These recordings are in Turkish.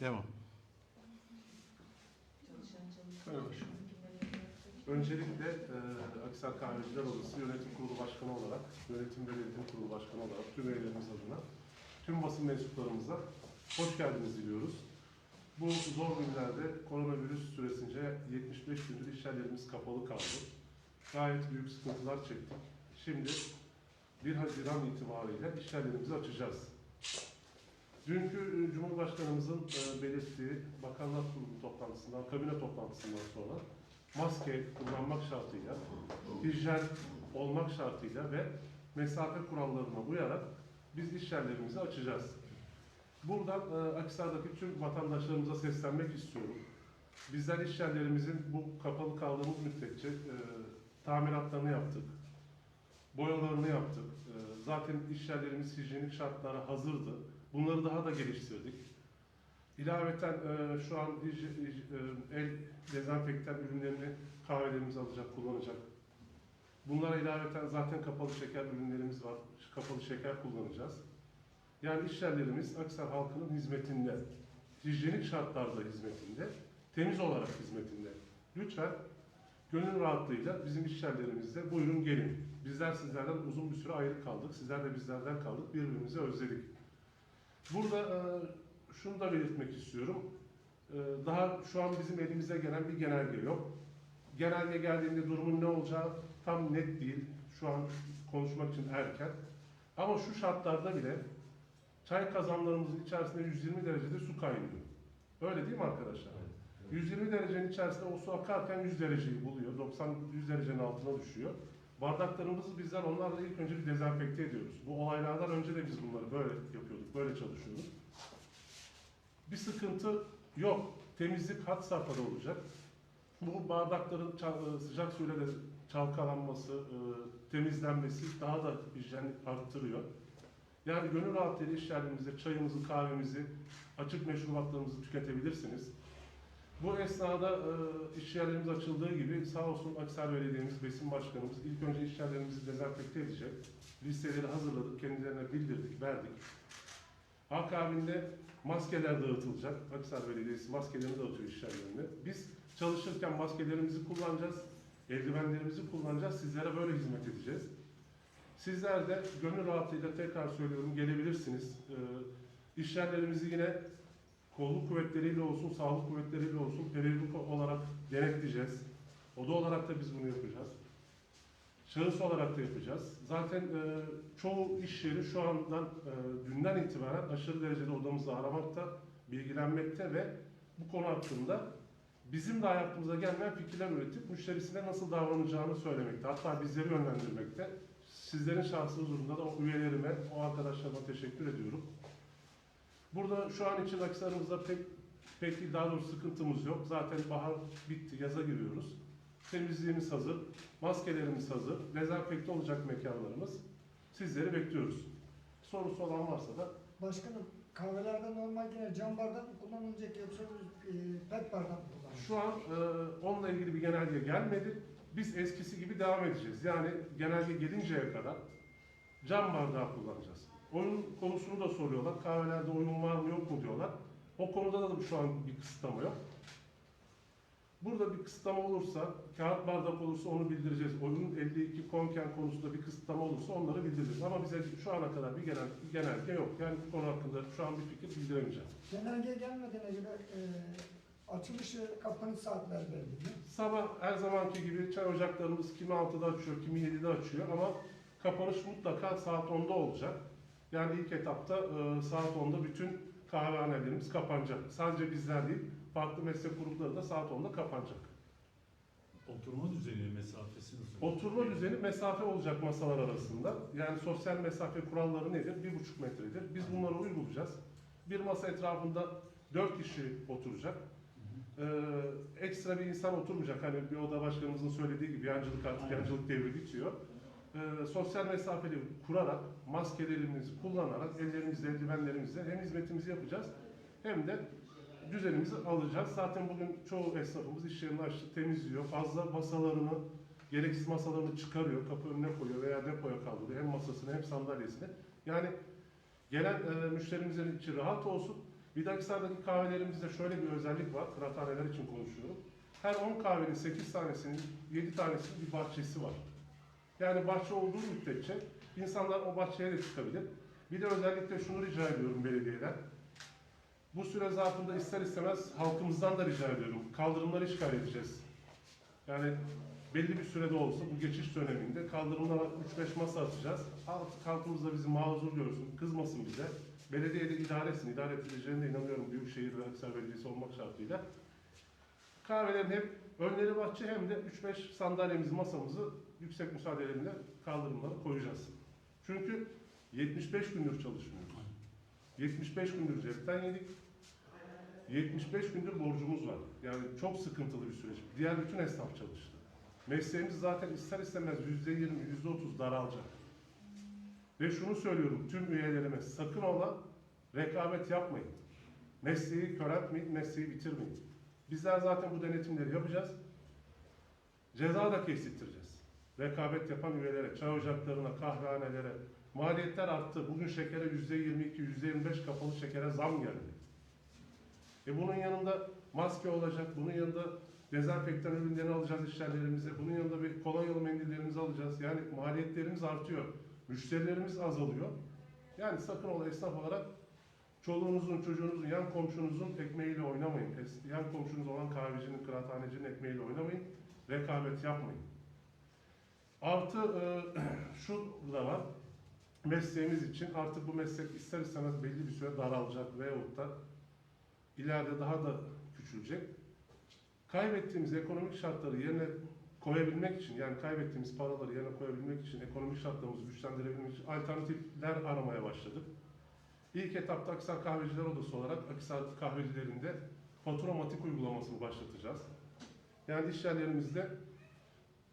Devam. Öncelikle e, Aksar Kahveciler Odası Yönetim Kurulu Başkanı olarak, Yönetim ve Denetim Kurulu Başkanı olarak tüm üyelerimiz adına, tüm basın mensuplarımıza hoş geldiniz diliyoruz. Bu zor günlerde koronavirüs süresince 75 gündür iş yerlerimiz kapalı kaldı. Gayet büyük sıkıntılar çektik. Şimdi 1 Haziran itibariyle iş yerlerimizi açacağız. Dünkü e, Cumhurbaşkanımızın e, belirttiği Bakanlar Kurulu toplantısından, kabine toplantısından sonra maske kullanmak şartıyla, hijyen olmak şartıyla ve mesafe kurallarına uyarak biz iş yerlerimizi açacağız. Buradan e, Akhisar'daki tüm vatandaşlarımıza seslenmek istiyorum. Bizler iş yerlerimizin bu kapalı kaldığımız müddetçe tamiratlarını yaptık, boyalarını yaptık. Zaten iş yerlerimiz hijyenik şartlara hazırdı. Bunları daha da geliştirdik. İlaveten e, şu an e, el dezenfektan ürünlerini kahvelerimiz alacak, kullanacak. Bunlara ilaveten zaten kapalı şeker ürünlerimiz var. Kapalı şeker kullanacağız. Yani iş yerlerimiz Aksar halkının hizmetinde, hijyenik şartlarda hizmetinde, temiz olarak hizmetinde. Lütfen gönül rahatlığıyla bizim iş yerlerimizde buyurun gelin. Bizler sizlerden uzun bir süre ayrı kaldık. Sizler de bizlerden kaldık. Birbirimizi özledik. Burada e, şunu da belirtmek istiyorum. E, daha şu an bizim elimize gelen bir genelge yok. Genelge geldiğinde durumun ne olacağı tam net değil. Şu an konuşmak için erken. Ama şu şartlarda bile çay kazanlarımızın içerisinde 120 derecede su kaynıyor. Öyle değil mi arkadaşlar? 120 derecenin içerisinde o su akarken 100 dereceyi buluyor. 90-100 derecenin altına düşüyor. Bardaklarımızı bizler onlarla ilk önce bir dezenfekte ediyoruz. Bu olaylardan önce de biz bunları böyle yapıyorduk, böyle çalışıyorduk. Bir sıkıntı yok. Temizlik had safhada olacak. Bu bardakların ça- sıcak suyla da çalkalanması, e, temizlenmesi daha da hijyenlik arttırıyor. Yani gönül rahatlığıyla iş yerlerimizde çayımızı, kahvemizi, açık meşrubatlarımızı tüketebilirsiniz. Bu esnada e, iş açıldığı gibi sağ olsun Aksar Belediye'miz, Besin Başkanımız ilk önce iş yerlerimizi dezenfekte edecek. Listeleri hazırladık, kendilerine bildirdik, verdik. Akabinde maskeler dağıtılacak. Aksar Belediyesi maskelerini dağıtıyor iş yerlerine. Biz çalışırken maskelerimizi kullanacağız, eldivenlerimizi kullanacağız, sizlere böyle hizmet edeceğiz. Sizler de gönül rahatlığıyla tekrar söylüyorum gelebilirsiniz. Ee, iş yine kolluk kuvvetleriyle olsun, sağlık kuvvetleriyle olsun periyodik olarak denetleyeceğiz. Oda olarak da biz bunu yapacağız. Şahıs olarak da yapacağız. Zaten e, çoğu iş yeri şu andan e, dünden itibaren aşırı derecede odamızı aramakta, bilgilenmekte ve bu konu hakkında bizim de hayatımıza gelmeyen fikirler üretip müşterisine nasıl davranacağını söylemekte. Hatta bizleri yönlendirmekte. Sizlerin şahsı huzurunda da o üyelerime, o arkadaşlarıma teşekkür ediyorum. Burada şu an için Akhisar'ımızda pek, pek daha doğrusu sıkıntımız yok. Zaten bahar bitti, yaza giriyoruz. Temizliğimiz hazır, maskelerimiz hazır, dezenfekte olacak mekanlarımız. Sizleri bekliyoruz. Sorusu olan varsa da Başkanım kahvelerde normal yine cam bardak mı kullanılacak yoksa e, pet bardak mı kullanılacak? şu an e, onunla ilgili bir genelge gelmedi. Biz eskisi gibi devam edeceğiz. Yani genelge gelinceye kadar cam bardağı kullanacağız. Oyun konusunu da soruyorlar. Kahvelerde oyun var mı yok mu diyorlar. O konuda da şu an bir kısıtlama yok. Burada bir kısıtlama olursa, kağıt bardak olursa onu bildireceğiz. Oyunun 52 konken konusunda bir kısıtlama olursa onları bildireceğiz. Ama bize şu ana kadar bir genel bir genelge yok. Yani bu konu hakkında şu an bir fikir bildiremeyeceğim. Genelge gelmediğine göre e, açılışı kapanış saatler belli mi? Sabah her zamanki gibi çay ocaklarımız kimi 6'da açıyor, kimi 7'de açıyor ama kapanış mutlaka saat 10'da olacak. Yani ilk etapta e, saat 10'da bütün kahvehanelerimiz kapanacak. Sadece bizler değil, farklı meslek grupları da saat 10'da kapanacak. Oturma düzeni mesafesi nasıl? Oturma düzeni mesafe olacak masalar arasında. Yani sosyal mesafe kuralları nedir? Bir buçuk metredir. Biz bunları uygulayacağız. Bir masa etrafında dört kişi oturacak. Ee, ekstra bir insan oturmayacak. Hani bir oda başkanımızın söylediği gibi yancılık artık Aynen. yancılık devri bitiyor. Ee, sosyal mesafeli kurarak, maskelerimizi kullanarak, ellerimizle, eldivenlerimizle hem hizmetimizi yapacağız hem de düzenimizi alacağız. Zaten bugün çoğu esnafımız iş yerini açtı, temizliyor. Fazla masalarını, gereksiz masalarını çıkarıyor, kapı önüne koyuyor veya depoya kaldırıyor. Hem masasını hem sandalyesini. Yani gelen e, müşterimizin içi rahat olsun. Bir de Akhisar'daki kahvelerimizde şöyle bir özellik var. Kıraathaneler için konuşuyorum. Her 10 kahvenin 8 tanesinin, 7 tanesinin bir bahçesi var. Yani bahçe olduğu müddetçe insanlar o bahçeye de çıkabilir. Bir de özellikle şunu rica ediyorum belediyeden. Bu süre zarfında ister istemez halkımızdan da rica ediyorum. Kaldırımları işgal edeceğiz. Yani belli bir sürede olsa bu geçiş döneminde kaldırımlara 3-5 masa atacağız. Halk, halkımız da bizi mazur görsün, kızmasın bize. Belediye de idare edileceğine inanıyorum Büyükşehir ve Akhisar Belediyesi olmak şartıyla. Kahvelerin hem önleri bahçe hem de 3-5 sandalyemizi, masamızı yüksek müsaadelerinde kaldırımlara koyacağız. Çünkü 75 gündür çalışmıyoruz. 75 gündür cepten yedik. 75 gündür borcumuz var. Yani çok sıkıntılı bir süreç. Diğer bütün esnaf çalıştı. Mesleğimiz zaten ister istemez %20, %30 daralacak. Ve şunu söylüyorum tüm üyelerime sakın ola rekabet yapmayın. Mesleği köreltmeyin, mesleği bitirmeyin. Bizler zaten bu denetimleri yapacağız. Ceza da kesittireceğiz. Rekabet yapan üyelere, çay ocaklarına, kahvehanelere. Maliyetler arttı. Bugün şekere %22, %25 kapalı şekere zam geldi. E bunun yanında maske olacak, bunun yanında dezenfektan ürünlerini alacağız işyerlerimize, bunun yanında bir kolonyalı mendillerimizi alacağız. Yani maliyetlerimiz artıyor, müşterilerimiz azalıyor. Yani sakın ola esnaf olarak çoluğunuzun, çocuğunuzun, yan komşunuzun ekmeğiyle oynamayın. Yan komşunuz olan kahvecinin, kıraathanecinin ekmeğiyle oynamayın. Rekabet yapmayın. Artı e, şu da var. Mesleğimiz için artık bu meslek ister istemez belli bir süre daralacak veyahut da ileride daha da küçülecek. Kaybettiğimiz ekonomik şartları yerine koyabilmek için yani kaybettiğimiz paraları yerine koyabilmek için ekonomik şartlarımızı güçlendirebilmek için alternatifler aramaya başladık. İlk etapta Akhisar Kahveciler Odası olarak Akhisar kahvecilerinde faturamatik uygulamasını başlatacağız. Yani iş yerlerimizde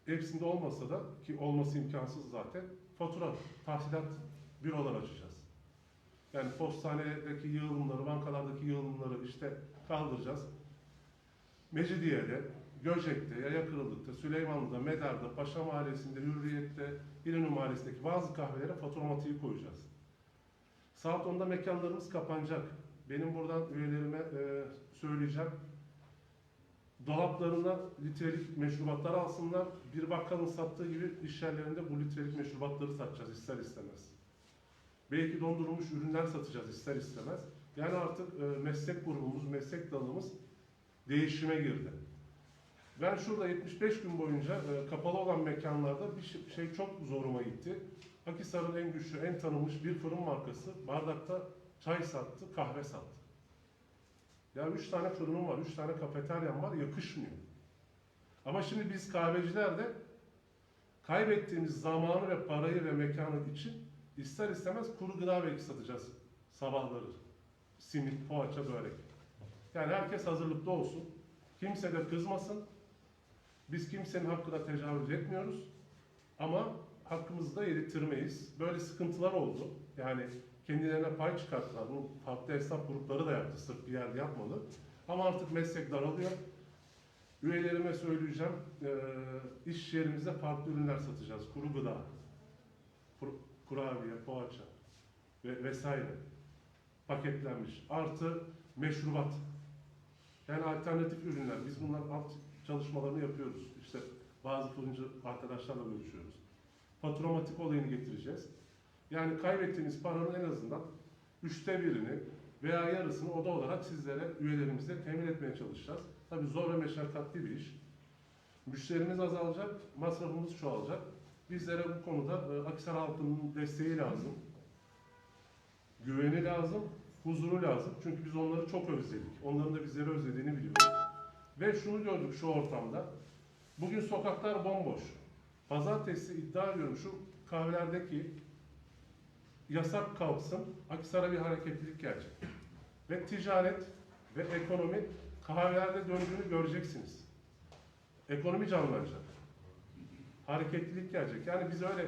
hepsinde olmasa da ki olması imkansız zaten fatura, tahsilat bürolar açacağız. Yani postanedeki yığılımları, bankalardaki yığılımları işte kaldıracağız. Mecidiye'de, Göcek'te, Yayakırılık'ta, Süleymanlı'da, Medar'da, Paşa Mahallesi'nde, Hürriyet'te, İnönü Mahallesi'ndeki bazı kahvelere faturamatiği koyacağız. Saat 10'da mekanlarımız kapanacak. Benim buradan üyelerime e, söyleyeceğim. Dolaplarına litrelik meşrubatlar alsınlar. Bir bakkalın sattığı gibi iş yerlerinde bu litrelik meşrubatları satacağız ister istemez. Belki dondurulmuş ürünler satacağız ister istemez. Yani artık e, meslek grubumuz, meslek dalımız değişime girdi. Ben şurada 75 gün boyunca e, kapalı olan mekanlarda bir şey, şey çok zoruma gitti. Akhisar'ın en güçlü, en tanınmış bir fırın markası bardakta çay sattı, kahve sattı. Ya üç tane fırınım var, üç tane kafeteryam var, yakışmıyor. Ama şimdi biz kahveciler de kaybettiğimiz zamanı ve parayı ve mekanı için ister istemez kuru gıda belki satacağız sabahları. Simit, poğaça, börek. Yani herkes hazırlıklı olsun. Kimse de kızmasın. Biz kimsenin hakkına tecavüz etmiyoruz. Ama hakkımızı da yedirtmeyiz. Böyle sıkıntılar oldu. Yani kendilerine pay çıkarttılar. Bunu farklı esnaf grupları da yaptı. Sırf bir yerde yapmadı. Ama artık meslek daralıyor. Üyelerime söyleyeceğim. eee iş yerimizde farklı ürünler satacağız. Kuru gıda, kur- kurabiye, poğaça ve vesaire. Paketlenmiş. Artı meşrubat. Yani alternatif ürünler. Biz bunların alt çalışmalarını yapıyoruz. İşte bazı fırıncı arkadaşlarla görüşüyoruz. Faturamatik olayını getireceğiz. Yani kaybettiğiniz paranın en azından üçte birini veya yarısını oda olarak sizlere, üyelerimize temin etmeye çalışacağız. Tabii zor ve meşakkatli bir iş. Müşterimiz azalacak, masrafımız çoğalacak. Bizlere bu konuda e, Akhisar halkının desteği lazım. Güveni lazım, huzuru lazım. Çünkü biz onları çok özledik. Onların da bizleri özlediğini biliyoruz. Ve şunu gördük şu ortamda. Bugün sokaklar bomboş. Pazartesi iddia ediyorum şu kahvelerdeki yasak kalksın, Akhisar'a bir hareketlilik gelecek. Ve ticaret ve ekonomi kahvelerde döndüğünü göreceksiniz. Ekonomi canlanacak. Hareketlilik gelecek. Yani biz öyle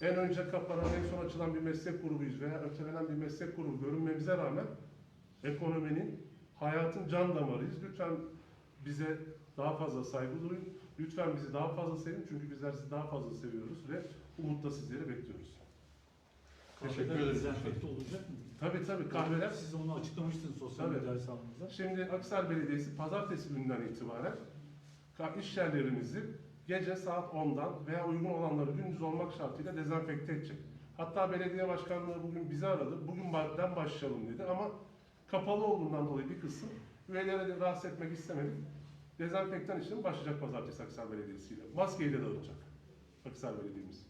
en önce kapanan, en son açılan bir meslek grubuyuz veya ötelenen bir meslek grubu görünmemize rağmen ekonominin, hayatın can damarıyız. Lütfen bize daha fazla saygı duyun. Lütfen bizi daha fazla sevin çünkü bizler sizi daha fazla seviyoruz ve umutla sizleri bekliyoruz. Teşekkür ederim. dezenfekte olacak mı? Tabii tabii kahveler Siz onu açıklamıştınız konu Tabii. ders almanıza. Şimdi Aksar Belediyesi pazartesi günden itibaren iş yerlerimizi gece saat 10'dan veya uygun olanları gündüz olmak şartıyla dezenfekte edecek. Hatta belediye başkanlığı bugün bizi aradı. Bugün ben başlayalım dedi ama kapalı olduğundan dolayı bir kısım üyeleri de rahatsız etmek istemedik. Dezenfektan işlemi başlayacak pazartesi Aksar Belediyesi ile. Maskeyi de dağıtacak Aksar Belediyemiz.